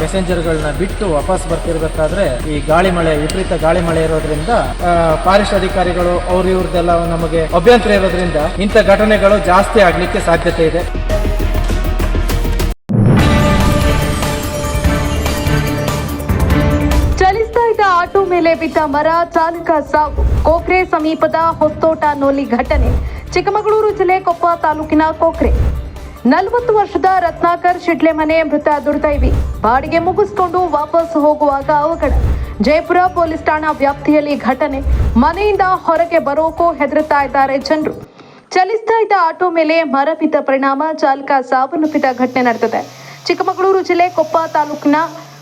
ಪ್ಯಾಸೆಂಜರ್ಗಳನ್ನ ಬಿಟ್ಟು ವಾಪಸ್ ಬರ್ತಿರ್ಬೇಕಾದ್ರೆ ಈ ಗಾಳಿ ಮಳೆ, ವಿಪರೀತ ಗಾಳಿ ಮಳೆ ಇರೋದ್ರಿಂದ ಫಾರೆಸ್ಟ್ ಅಧಿಕಾರಿಗಳು ಅವ್ರ ಇವ್ರದ್ದೆಲ್ಲ ನಮಗೆ ಅಭ್ಯಂತರ ಇರೋದ್ರಿಂದ ಇಂಥ ಘಟನೆಗಳು ಜಾಸ್ತಿ ಆಗ್ಲಿಕ್ಕೆ ಸಾಧ್ಯತೆ ಇದೆ. ಚಲಿಸ್ತಾ ಇದ್ದ ಆಟೋ ಮೇಲೆ ಬಿದ್ದ ಮರ ಚಾಲಕ ಸಾವು. ಕೋಕ್ರೆ ಸಮೀಪದ ಹೊಸ್ತೋಟ ನೋಲಿ ಘಟನೆ. ಚಿಕ್ಕಮಗಳೂರು ಜಿಲ್ಲೆ ಕೊಪ್ಪ ತಾಲೂಕಿನ ಕೋಕ್ರೆ. ನಲವತ್ತು ವರ್ಷದ ರತ್ನಾಕರ್ ಶಿಡ್ಲೆ ಮನೆ ಮೃತ ದುರ್ದೈವಿ. ಬಾಡಿಗೆ ಮುಗಿಸ್ಕೊಂಡು ವಾಪಸ್ ಹೋಗುವಾಗ ಅವಘಡ. ಜಯಪುರ ಪೊಲೀಸ್ ಠಾಣಾ ವ್ಯಾಪ್ತಿಯಲ್ಲಿ ಘಟನೆ. ಮನೆಯಿಂದ ಹೊರಗೆ ಬರೋಕೋ ಹೆದರುತ್ತಾ ಇದ್ದಾರೆ ಜನರು. ಚಲಿಸ್ತಾ ಇದ್ದ ಆಟೋ ಮೇಲೆ ಮರ ಬಿದ್ದ ಪರಿಣಾಮ, ಚಾಲಕ ಸಾವನ್ನಪ್ಪಿದ ಘಟನೆ ನಡೆದಿದೆ. ಚಿಕ್ಕಮಗಳೂರು ಜಿಲ್ಲೆ ಕೊಪ್ಪ ತಾಲೂಕಿನ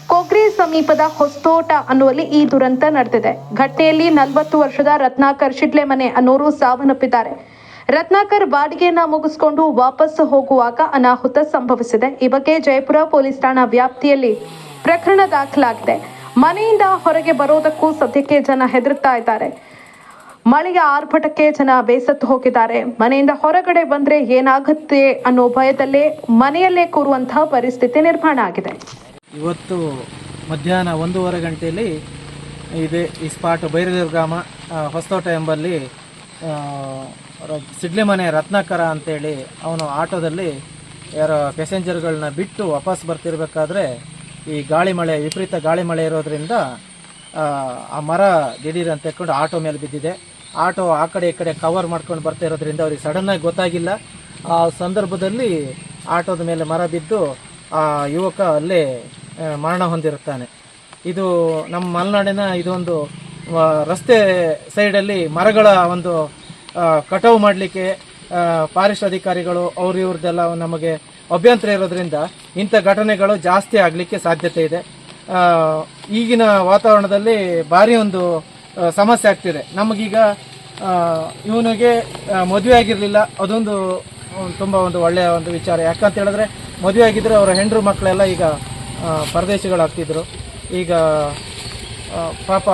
ಕೊಗ್ರಿ ಸಮೀಪದ ಹೊಸ್ತೋಟ ಅನ್ನುವಲ್ಲಿ ಈ ದುರಂತ ನಡೆದಿದೆ. ಘಟನೆಯಲ್ಲಿ ನಲವತ್ತು ವರ್ಷದ ರತ್ನಾಕರ್ ಶಿಡ್ಲೆ ಮನೆ ಅನ್ನೋರು ಸಾವನ್ನಪ್ಪಿದ್ದಾರೆ. ರತ್ನಾಕರ್ ಬಾಡಿಗೆಯನ್ನ ಮುಗಿಸಿಕೊಂಡು ವಾಪಸ್ ಹೋಗುವಾಗ ಅನಾಹುತ ಸಂಭವಿಸಿದೆ. ಈ ಬಗ್ಗೆ ಜಯಪುರ ಪೊಲೀಸ್ ಠಾಣಾ ವ್ಯಾಪ್ತಿಯಲ್ಲಿ ಪ್ರಕರಣ ದಾಖಲಾಗಿದೆ. ಮನೆಯಿಂದ ಹೊರಗೆ ಬರೋದಕ್ಕೂ ಸದ್ಯಕ್ಕೆ ಜನ ಹೆದರುತ್ತಾ ಇದ್ದಾರೆ. ಮಳೆಯ ಆರ್ಭಟಕ್ಕೆ ಜನ ಬೇಸತ್ತು ಹೋಗಿದ್ದಾರೆ. ಮನೆಯಿಂದ ಹೊರಗಡೆ ಬಂದ್ರೆ ಏನಾಗುತ್ತೆ ಅನ್ನೋ ಭಯದಲ್ಲೇ ಮನೆಯಲ್ಲೇ ಕೂರುವಂತಹ ಪರಿಸ್ಥಿತಿ ನಿರ್ಮಾಣ ಆಗಿದೆ. ಇವತ್ತು ಮಧ್ಯಾಹ್ನ ಒಂದೂವರೆ ಗಂಟೆಯಲ್ಲಿ ಇದೆ ಈ ಸ್ಪಾಟ್ ಬೈರದೇವ್ ಗ್ರಾಮ ಹೊಸತೋಟ ಎಂಬಲ್ಲಿ ಆ, ಮನೆ ರತ್ನಾಕರ ಅಂತೇಳಿ ಅವನು ಆಟೋದಲ್ಲಿ ಯಾರೋ ಪ್ಯಾಸೆಂಜರ್ಗಳನ್ನ ಬಿಟ್ಟು ವಾಪಸ್ ಬರ್ತಿರ್ಬೇಕಾದ್ರೆ ಈ ಗಾಳಿ ಮಳೆ ವಿಪರೀತ ಗಾಳಿ ಮಳೆ ಇರೋದ್ರಿಂದ ಆ, ಮರ ಅಂತ ತೆಕ್ಕೊಂಡು ಆಟೋ ಮೇಲೆ ಬಿದ್ದಿದೆ. ಆಟೋ ಆ ಕಡೆ ಈ ಕಡೆ ಕವರ್ ಮಾಡ್ಕೊಂಡು ಬರ್ತಾ ಇರೋದ್ರಿಂದ ಅವ್ರಿಗೆ ಸಡನ್ನಾಗಿ ಗೊತ್ತಾಗಿಲ್ಲ. ಆ ಸಂದರ್ಭದಲ್ಲಿ ಆಟೋದ ಮೇಲೆ ಮರ ಬಿದ್ದು ಆ ಯುವಕ ಅಲ್ಲೇ ಮರಣ ಹೊಂದಿರುತ್ತಾನೆ. ಇದು ನಮ್ಮ ಮಲೆನಾಡಿನ ಇದೊಂದು ರಸ್ತೆ ಸೈಡಲ್ಲಿ ಮರಗಳ ಒಂದು ಕಟಾವು ಮಾಡಲಿಕ್ಕೆ ಫಾರೆಸ್ಟ್ ಅಧಿಕಾರಿಗಳು, ಅವ್ರು ಇವ್ರದ್ದೆಲ್ಲ ನಮಗೆ ಅಭ್ಯಂತರ ಇರೋದ್ರಿಂದ ಇಂಥ ಘಟನೆಗಳು ಜಾಸ್ತಿ ಆಗಲಿಕ್ಕೆ ಸಾಧ್ಯತೆ ಇದೆ. ಈಗಿನ ವಾತಾವರಣದಲ್ಲಿ ಭಾರಿ ಒಂದು ಸಮಸ್ಯೆ ಆಗ್ತಿದೆ. ನಮಗೀಗ ಇವನಿಗೆ ಮದುವೆ ಆಗಿರಲಿಲ್ಲ. ಅದೊಂದು ತುಂಬ ಒಂದು ಒಳ್ಳೆಯ ಒಂದು ವಿಚಾರ. ಯಾಕಂತ ಹೇಳಿದ್ರೆ, ಮದುವೆ ಆಗಿದ್ದರೆ ಅವರ ಹೆಂಡರು ಮಕ್ಕಳೆಲ್ಲ ಈಗ ಪರದೇಶಿಗಳಾಗ್ತಿದ್ರು. ಈಗ ಪಾಪ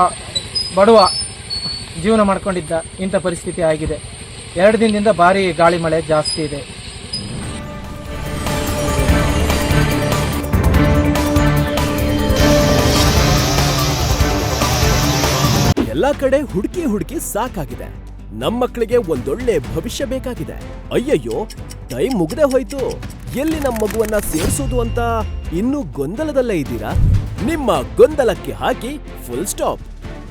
ಬಡವ ಜೀವನ ಮಾಡ್ಕೊಂಡಿದ್ದ ಇಂಥ ಪರಿಸ್ಥಿತಿ ಆಗಿದೆ. ಎರಡು ದಿನದಿಂದ ಭಾರಿ ಗಾಳಿ ಮಳೆ ಜಾಸ್ತಿ ಇದೆ. ಎಲ್ಲ ಕಡೆ ಹುಡುಕಿ ಹುಡುಕಿ ಸಾಕಾಗಿದೆ. ನಮ್ಮ ಮಕ್ಕಳಿಗೆ ಒಂದೊಳ್ಳೆ ಭವಿಷ್ಯ ಬೇಕಾಗಿದೆ. ಅಯ್ಯಯ್ಯೋ, ಟೈಮ್ ಮುಗ್ದೇ ಹೋಯ್ತು. ಎಲ್ಲಿ ನಮ್ಮ ಮಗುವನ್ನ ಸೇರಿಸೋದು ಅಂತ ಇನ್ನೂ ಗೊಂದಲದಲ್ಲೇ ಇದ್ದೀರಾ? ನಿಮ್ಮ ಗೊಂದಲಕ್ಕೆ ಹಾಕಿ full stop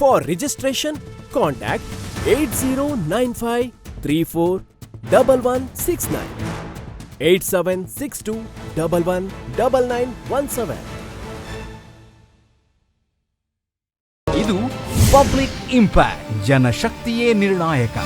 For registration contact eight zero nine five three four double one six nine eight seven six two double one double nine one seven ಇದು ಪಬ್ಲಿಕ್ ಇಂಪ್ಯಾಕ್ಟ್, ಜನಶಕ್ತಿಯೇ ನಿರ್ಣಾಯಕ.